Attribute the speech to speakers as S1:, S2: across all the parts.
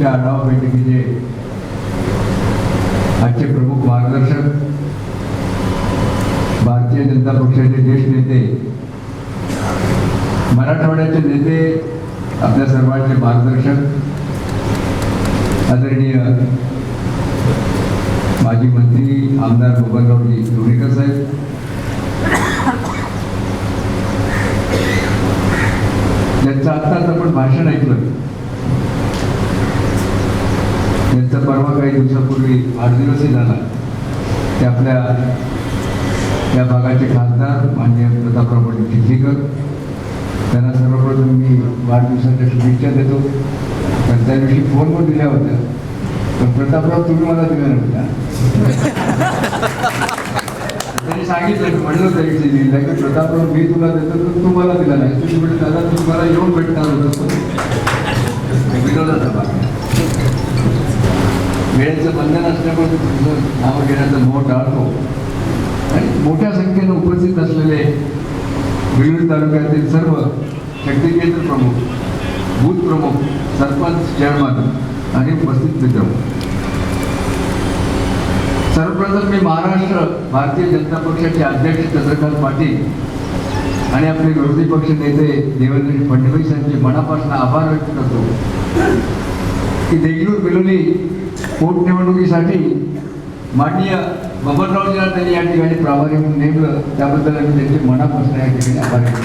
S1: निवडणुकीच्या आढावा बैठकीचे आजचे प्रमुख मार्गदर्शक भारतीय जनता पक्षाचे ज्येष्ठ नेते मराठवाड्याचे नेते आपल्या सर्वांचे मार्गदर्शक आदरणीय माजी मंत्री आमदार बबनरावजी लोणीकर साहेब यांचं आत्ताच आपण भाषण ऐकलं यांचा परवा काही दिवसापूर्वी वाढदिवसही झाला. ते आपल्या या भागाचे खासदार माननीय प्रतापराव पाटील चिखलीकर त्यांना सर्वप्रथम मी वाढदिवसाच्या शुभेच्छा देतो. पण त्या दिवशी फोन पण दिल्या होत्या. पण प्रतापराव तुम्ही मला दिल्या नव्हत्या. त्यांनी सांगितलं म्हणलं तरी लिहिलं की प्रतापराव मी तुला देतो तर तू मला दिला नाही. तुम्ही म्हणजे दादा तू मला येऊन भेटणार होतो. विनोदाचा भाग वेळेचं बंधन असल्यामुळे तुमचं नाव घेण्याचा मोह टाळतो आणि मोठ्या संख्येनं उपस्थित असलेले विविध तालुक्यातील सर्व शक्ती केंद्र प्रमुख बूथ प्रमुख सरपंच चेअरमन आणि उपस्थित मित्र. सर्वप्रथम मी महाराष्ट्र भारतीय जनता पक्षाचे अध्यक्ष चंद्रकांत पाटील आणि आपले विरोधी पक्ष नेते देवेंद्र फडणवीस यांचे मनापासून आभार व्यक्त करतो. की देगलूर बिलोली पोटनिवडणुकीसाठी माननीय बबनरावजीला त्यांनी या ठिकाणी प्रामाणिक म्हणून नेमलं. त्याबद्दल आम्ही त्यांचे मनापासून या ठिकाणी आभार व्यक्त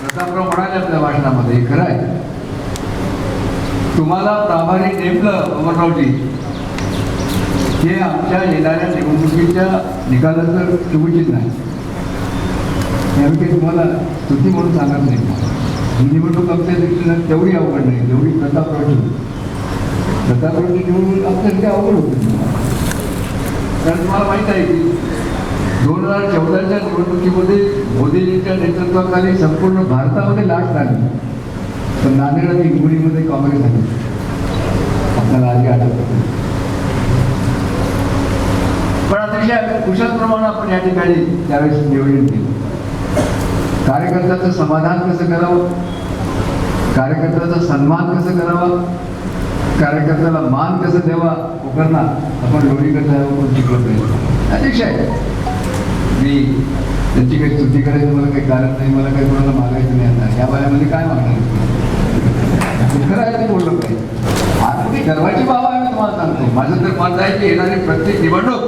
S1: प्रतापराव म्हणाले आपल्या भाषणामध्ये हे खरं आहे. तुम्हाला प्रामाणिक नेमलं बबनरावजी. हे आमच्या येणाऱ्या निवडणुकीच्या निकालाचं शुभचिन्ह आहे. हे तुम्हाला स्तुती म्हणून सांगत नाही. निवडणूक आमच्या दृष्टीनं तेवढी अवघड नाही जेवढी प्रतापरावची होती प्रतापरावची निवडणूक आमच्यासाठी अवघड होती. कारण तुम्हाला माहीत आहे की दोन हजार चौदाच्या निवडणुकीमध्ये मोदीजींच्या नेतृत्वाखाली संपूर्ण भारतामध्ये लाट झाली. तर नांदेड आणि हिंगोलीमध्ये काँग्रेस आली आपल्याला आधी आठवत पण अतिशय कुशल प्रमाणे आपण या ठिकाणी त्यावेळेस निवडून केली. कार्यकर्त्याचं समाधान कसं करावं? कार्यकर्त्याचा सन्मान कसं करावा? कार्यकर्त्याला मान कसं द्यावा? उकरणार. आपण लोणीकर साहेबांकडून शिकलो पाहिजे आहे मी त्यांची काही स्तुती करायचं मला काही कारण नाही मला काही कोणाला मागायचं नाही आता. या बायामध्ये काय मागणार खरं आहे ते बोललं पाहिजे. आज गर्वाची बाब आहे मी तुम्हाला सांगतो. माझं तर मत आहे की येणारी प्रत्येक निवडणूक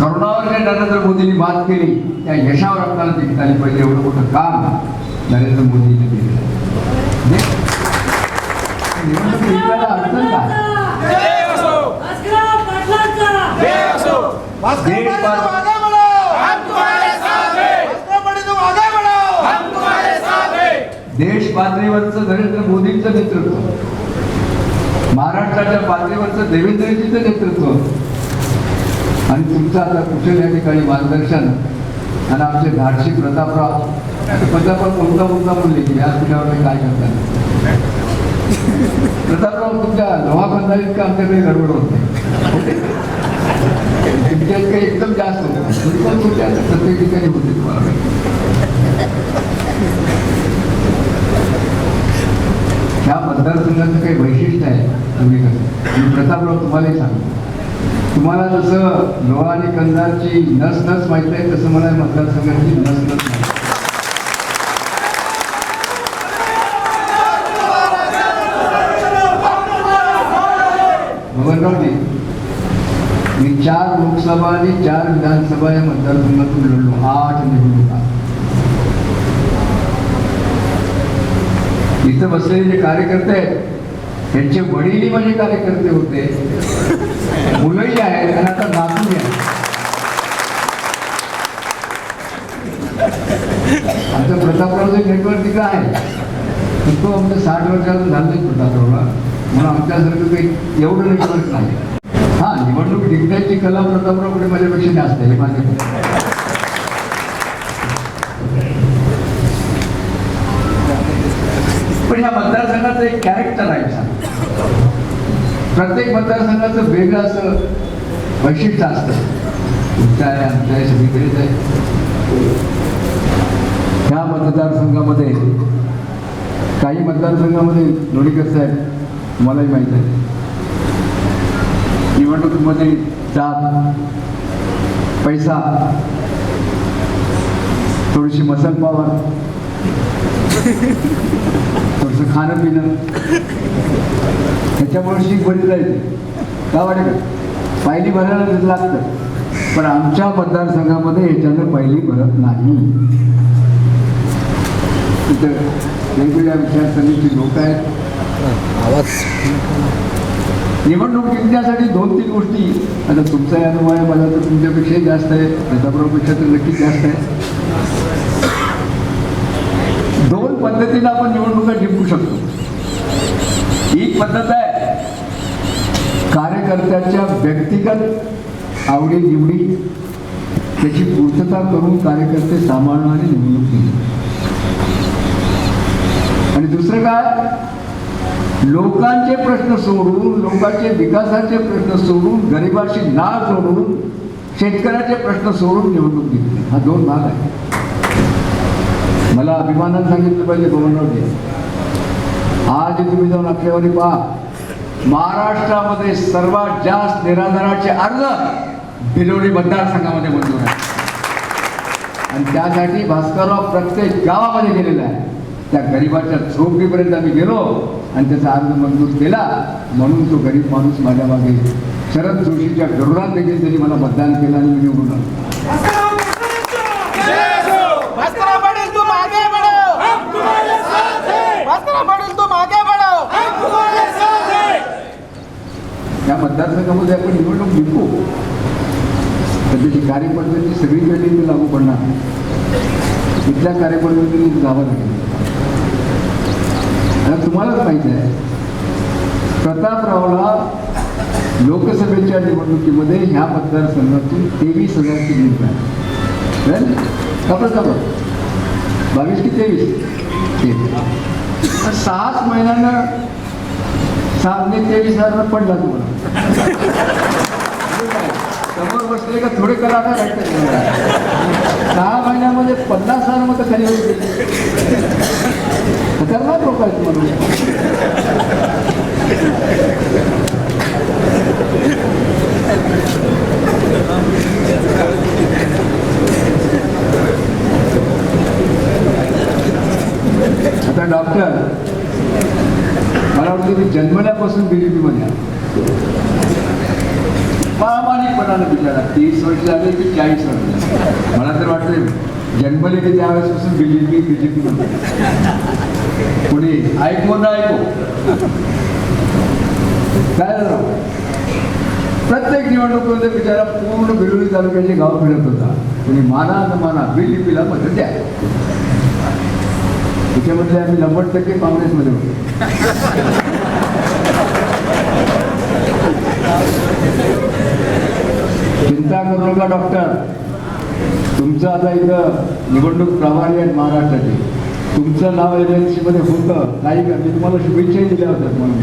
S1: करोनावर जे नरेंद्र मोदींनी बात केली. त्या यशावर आपल्याला जिंकता आली पाहिजे एवढं मोठं काम नरेंद्र मोदींनी केलं. देश पार- देश पातळीवरचं नरेंद्र मोदींचं नेतृत्व. महाराष्ट्राच्या पातळीवरचं देवेंद्रजीचं नेतृत्व. आणि तुमचं आता कुशल या ठिकाणी मार्गदर्शन आणि आमचे धाडशी प्रतापराव प्रतापराव कोणता मुद्दा म्हणले की या पिठावर काय करतात प्रतापराव तुमच्या लोहा बंधारीत का आमच्याकडे गडबड होत नाही? तुमच्या काही एकदम जास्त होतं. पण तुमच्या प्रत्येक ठिकाणी होते तुम्हाला? ह्या मतदारसंघाचं काही वैशिष्ट्य आहे तुम्ही कसं? मी प्रतापराव तुम्हालाही सांगतो. तुम्हाला जसं लोहा आणि कंदाची नस नस माहीत आहे तसं मला मतदारसंघाची नस नस माहिती मी चार लोकसभा आणि चार विधानसभा या मतदारसंघातून लढलो आठ निवडणुका. इथं बसलेले जे कार्यकर्ते आहेत त्यांचे वडीलही माझे कार्यकर्ते होते. मुलंही आहेत आणि आता नातूही आहेत आमच्या प्रतापरावचं नेटवर्क तिकडं आहे तो आमच्या साठ वर्षाचं झालं प्रतापरावला म्हणून आमच्यासारखं काही एवढं नेटवर्क नाही. हा निवडणूक जिंकण्याची कला प्रतापरावकडे माझ्यापेक्षा जास्त आहे माझ्याकडे पण या मतदारसंघाचं एक कॅरेक्टर आहे छान. प्रत्येक मतदारसंघाचं वेगळं असं वैशिष्ट्य असतं. तुमच्या आहे आमच्या आहे सगळीकडेच आहे. ह्या मतदारसंघामध्ये काही मतदारसंघामध्ये लोणीकर साहेब तुम्हालाही माहीत आहे. निवडणुकीमध्ये जात पैसा थोडीशी मसल पावर थोडंसं खाणं पिणं. ह्याच्यामुळे शीख बरी जायची का वाटेल पहिली भरायला तिथं लागतं. पण आमच्या मतदारसंघामध्ये ह्याच्यानं पहिली भरत नाही. तिथं वेगवेगळ्या विचारसरणीची लोक आहेत.
S2: आवाज.
S1: निवडणूक जिंकण्यासाठी दोन तीन गोष्टी. आता तुमचा अनुभव आहे माझा तर तुमच्यापेक्षाही जास्त आहे. त्याच्याबरोबरपेक्षा तर नक्कीच जास्त आहे दोन पद्धतीनं आपण निवडणुका जिंकू शकतो. ही पद्धत आहे. कार्यकर्त्याच्या व्यक्तिगत आवडी निवडी त्याची पूर्तता करून कार्यकर्ते सांभाळणारी निवडणूक दिली आणि दुसरं काय? लोकांचे प्रश्न सोडून लोकांचे विकासाचे प्रश्न सोडून गरिबाशी ना सोडून शेतकऱ्याचे प्रश्न सोडून निवडणूक घेतली हा दोन भाग आहे अभिमानानं सांगितलं पाहिजे गव्हर्नरने आज तुम्ही जाऊन आकडेवारी पहा. महाराष्ट्रामध्ये सर्वात जास्त निराधाराचे अर्ज भिलवडी मतदारसंघामध्ये मंजूर आहे आणि त्यासाठी भास्करराव प्रत्येक गावामध्ये गेलेला आहे. त्या गरीबाच्या झोपडीपर्यंत आम्ही गेलो आणि त्याचा अर्ज मंजूर केला. म्हणून तो गरीब माणूस माझ्या मागे शरद जोशीच्या गरुडात देखील त्यांनी मला मतदान केलं आणि मी निवडून आलो. उद्या आपण निवडणूक जिंकू तर त्याची कार्यपद्धती सगळीकडे इथे लागू पडणार. इथल्या कार्यपद्धतीने जावं लागेल. आता तुम्हालाच माहिती आहे प्रतापरावला लोकसभेच्या निवडणुकीमध्ये ह्या मतदारसंघातून तेवीस हजारची जिंक आहे का प्रतापराव बावीस की तेवीस? तेवीस. सहाच महिन्यानं सामने तेवीस हजार पडला तुम्हाला. समोर बसले का थोडे करा आता सहा महिन्यामध्ये पन्नास हजार मत खाली होती खतरनाक लोक आहेत तुम्हाला आता डॉक्टर मला वाटतं की जन्मल्यापासून बीजेपीमध्ये आहे. प्रामाणिकपणानं विचारा तीस वर्ष झाले की चाळीस वर्ष झाले. मला तर वाटतं जन्मले की त्यावेळेसपासून बीजेपी बीजेपी पुढे ऐकू ना ऐकू. काय झालं? प्रत्येक निवडणुकीमध्ये बिचारा पूर्ण बिरोली तालुक्याचे गाव फिरत होता. कोणी माना न माना बीजेपीला मदत द्या. त्याच्यामधले आम्ही नव्वद टक्के काँग्रेसमध्ये होतो. चिंता करू नका डॉक्टर. तुमचं आता इथं निवडणूक प्रभारी आहेत महाराष्ट्राचे. तुमचं नाव एम एलमध्ये होतं. काही का? मी तुम्हाला शुभेच्छाही दिल्या होत्या म्हणून.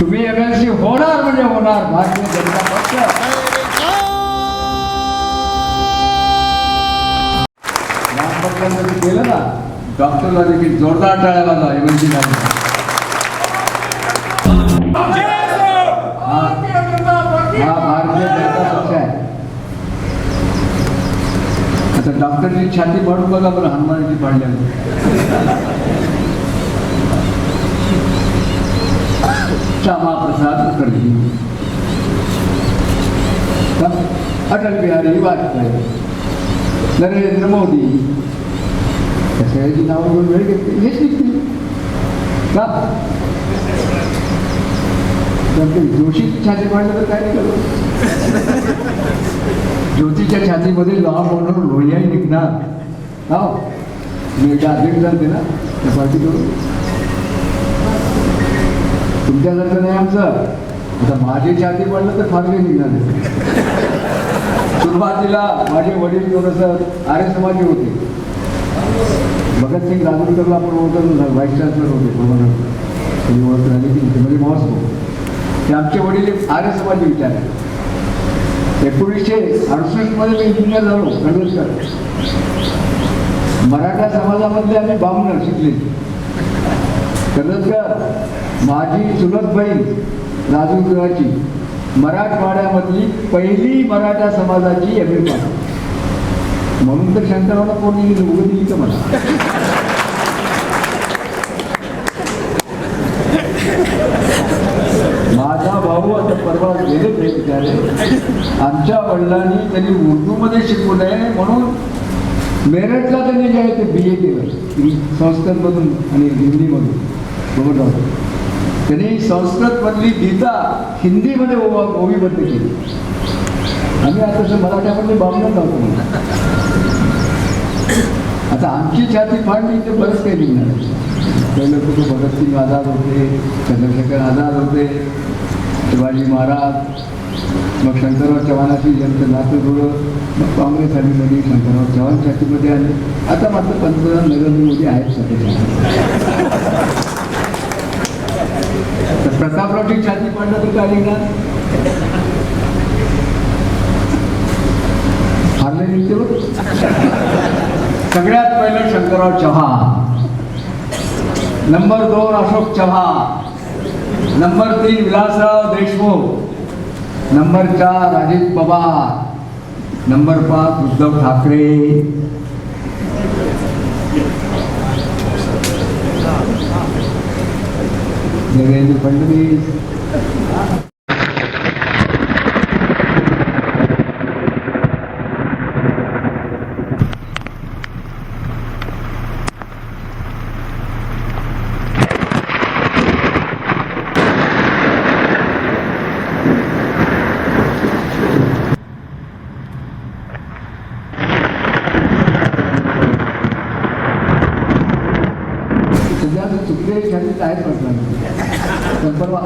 S1: तुम्ही एम एल सी होणार म्हणजे होणार. भारतीय जनता पक्ष. केलं ना डॉक्टरला देखील जोरदार टाळ्या वाजवा एम हा हा भारतीय जनता पक्ष आहे. आता डॉक्टरची छाती पाडून बघा बरं हनुमानाची पाडल्या श्यामाप्रसाद मुखर्जी. अटल बिहारी वाजपेयी नरेंद्र मोदी. या सगळ्याची नावं घेऊन वेळ घेतली हेच निघतील का तर ते जोशीची छाती पाडलं तर काय निघालं ज्योतीच्या छातीमध्ये लॉ म्हणून लोहियाही निघणार हो मी एका अध्यक्ष जाते ना त्या पार्टीकडून तुमच्यासारखं नाही आमचं आता माझी छाती पडलं तर फार काही निघणार सुरुवातीला माझे वडील थोडंसं आर्य समाजी होते भगतसिंग राजूरकरला आपण ओळखत व्हाईस चान्सलर होते गव्हर्नर तुम्ही ओळख झाली म्हणजे मॉस्को ते आमचे वडील एक आर्य समाज विचार आहे एकोणीसशे अडुसष्टमध्ये मी इंजिनियर झालो कन्व्हेन्सर मराठा समाजामधले आम्ही बामणर शिकले. कर्जतकर माझी चुलत बहीण राजूराची मराठवाड्यामधली पहिली मराठा समाजाची एम ए म्हणून तर शंकराला कोणी उघड दिली का मला माझा भाऊ आता परवा गेले ते विचारे आमच्या वडिलांनी त्यांनी उर्दूमध्ये शिकवलंय म्हणून मेरठला त्यांनी जे आहे ते बी ए केलं संस्कृतमधून आणि हिंदीमधून बरोबर त्यांनी संस्कृतमधली गीता हिंदीमध्ये ओवा- ओवीबद्ध केली. आम्ही आता तसं मराठ्यामधले बाबलं नव्हतो. आता आमची छाती फाडली तर बरंच काही निघणार पहिलं कुठे भगतसिंग आझाद होते चंद्रशेखर आझाद होते शिवाजी महाराज मग शंकरराव चव्हाणाशी ज्यांचं नातं जुळं मग काँग्रेस आली मध्ये शंकरराव चव्हाण छातीमध्ये आले. आता मात्र पंतप्रधान नरेंद्र मोदी आहेत सध्या प्रतापरावची छाती पाडलं तर काय निघणार हारले नाही सगळ्यात पहिलं शंकरराव चव्हाण. नंबर दोन अशोक चव्हाण. नंबर तीन विलासराव देशमुख. नंबर चार अजित पवार. नंबर पाच उद्धव ठाकरे. देवेंद्र फडणवीस सध्या आता चुकले खाली आहेत म्हटलं तर परवा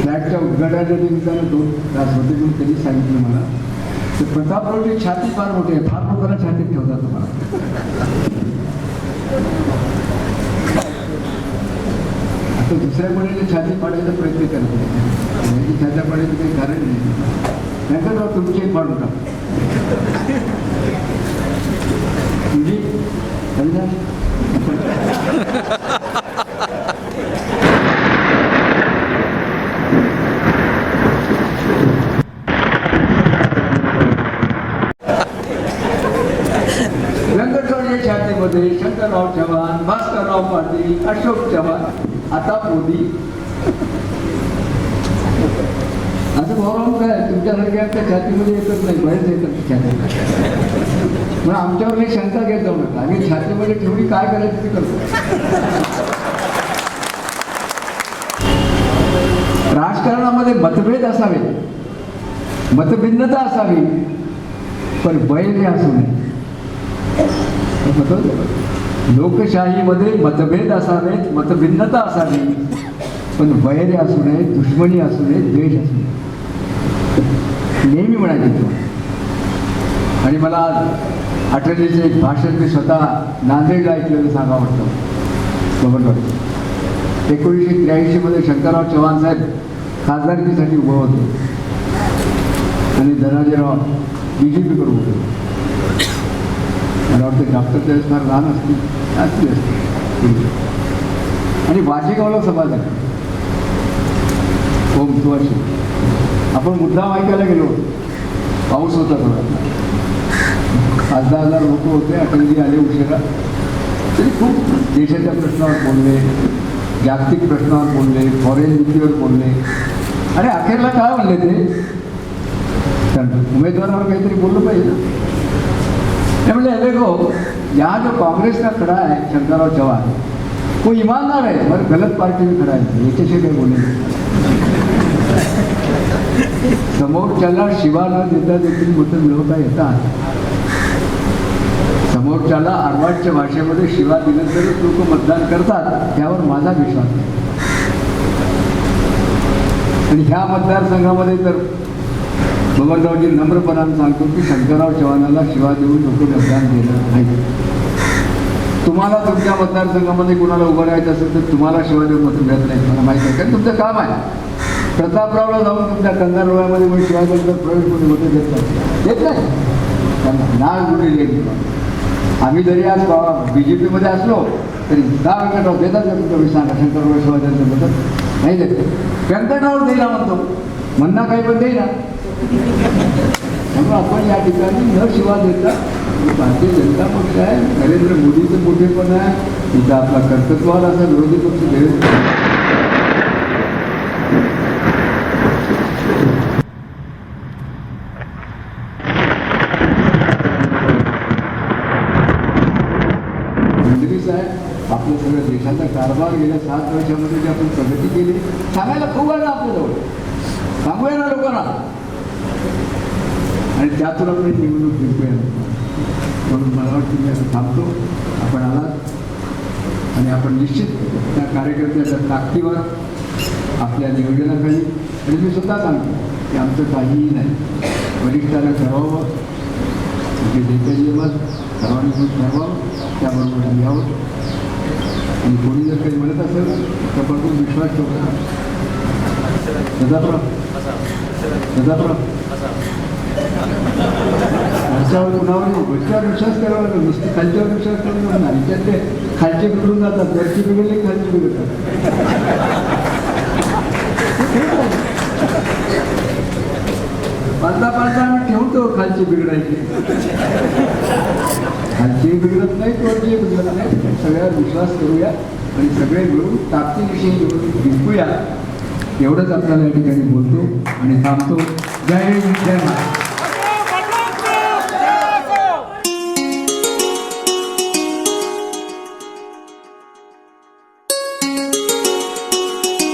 S1: फ्लॅटच्या उद्घाटनाच्या निमित्तानं दोन तास होते म्हणून त्यांनी सांगितलं मला तर प्रतापरावची छाती फार मोठी आहे फार लोकांना छातीत ठेवतात तुम्हाला. आता दुसऱ्या मुलीने छाती पाडायचा प्रयत्न करत आहे. छात्या पाडायचं काही कारण नाही. नंतर राव तुमची पाडून टाक. तुझी समजा व्यंकटरावच्या छातीमध्ये शंकरराव चव्हाण भास्करराव पाटील अशोक चव्हाण. आता मोदी. असं भाऊ काय तुमच्यासारख्या छातीमध्ये येतच नाही बरेच येतात छातीमध्ये. मग आमच्यावर काही शंका घेत जाऊ नका. आम्ही छातीमध्ये ठेवली काय करायचं ते करतो राजकारणामध्ये मतभेद असावे. मतभिन्नता असावी. पण बैल हे असू नये. लोकशाहीमध्ये मतभेद असावेत मतभिन्नता असावी पण वैर असू नये दुश्मनी असू नये द्वेष असू नये. नेहमी म्हणायचे तो. आणि मला आज अटलीचे एक भाषण मी स्वतः नांदेडला ऐकलेलं सांगा वाटतं. बरोबर एकोणीसशे त्र्याऐंशीमध्ये शंकरराव चव्हाण साहेब खासदारकीसाठी उभं होते. आणि धनाजीराव बी जे पीकडे होते. मला वाटतं डॉक्टर त्यावेळेस फार लहान असतील असतील असतील. आणि वाजेगावला सभा झाली. ओम तुवाशी आपण मुद्दाम ऐकायला गेलो पाऊस होता थोडा. पाच दहा हजार लोक होते अटलजी आले उशिरा. तरी खूप देशाच्या प्रश्नावर बोलले जागतिक प्रश्नावर बोलले फॉरेन नीतीवर बोलले. आणि अखेरला काय म्हणले ते? उमेदवारावर काहीतरी बोललं पाहिजे ना देखो यहाँ जो कांग्रेस का खड़ा है शंकरराव चौहान वो ईमानदार है मगर गलत पार्टी में खड़ा है याच्याशी काही बोले समोरच्याला शिवा न देता देखील मतं मिळवता येतात समोरच्याला आरवाडच्या भाषेमध्ये शिवा दिलं तरच लोक मतदान करतात त्यावर माझा विश्वास आहे आणि ह्या मतदारसंघामध्ये तर बबनरावजी नम्रपणाने सांगतो की शंकरराव चव्हाणाला शिवा देऊन लोक मतदान दिलं नाही. तुम्हाला तुमच्या मतदारसंघामध्ये कुणाला उभं राहायचं असेल तर तुम्हाला शिवा देऊन मतं मिळत नाही. मला माहिती आहे. कारण तुमचं काम आहे. प्रतापरावला जाऊन तुमच्या कंगार रोळ्यामध्ये मग शिवाय तर प्रवेश कोणी मतं देत नाही. देत नाही. त्यांना नाव कुठे देत आम्ही जरी आज जे पीमध्ये असलो तरी दहा व्यंकटराव देतात का तुमच्या सांगा. शंकरराव वैष्णवाच्यांचं मदत नाही देत. व्यंकटराव देईना म्हणतो. म्हणणं काही पण देईना. आपण या ठिकाणी न शिवा देता भारतीय जनता पक्ष आहे नरेंद्र मोदीचं मोठेपण आहे तिथं आपला कर्तृत्वाद असा विरोधी पक्ष देवेंद्र देशाचा कारभार गेल्या सात वर्षामध्ये जी आपण प्रगती केली सांगायला खूप आहे ना आपल्याजवळ सांगूया ना लोकांना. त्यातून आपण निवडणूक जिंकूया म्हणून मला वाटतं मी असं थांबतो. आपण आलात. आणि आपण निश्चित त्या कार्यकर्त्याच्या ताकदीवर आपल्या नियोजनाखाली आणि मी स्वतः सांगतो की आमचं काहीही नाही. वरिष्ठांना ठरवावं. जे नेत्याचे मत सर्वांनी ठरवावं. त्याबरोबर आम्ही आहोत. आणि कोणी जर काही म्हणत असेल तर भरपूर विश्वास ठेवला सदाप्रभ. सदाप्रभ. वरच्यावर कुणावर नाही. वरच्यावर विश्वास करावा लागेल. नुसतं खालच्यावर विश्वास करावा नाही. त्यातले खालचे बिघडून जातात. वरची बिघडले खालचे बिघडतात. पाचदा पाचदा आम्ही ठेवतो खालची बिघडायची. खालची बिघडत नाही वरची बिघडत नाही सगळ्यावर विश्वास करूया आणि सगळे मिळून ताकदीविषयी निवडणूक जिंकूया एवढंच आपल्याला या ठिकाणी बोलतो आणि थांबतो. जय हिंद जय महाराज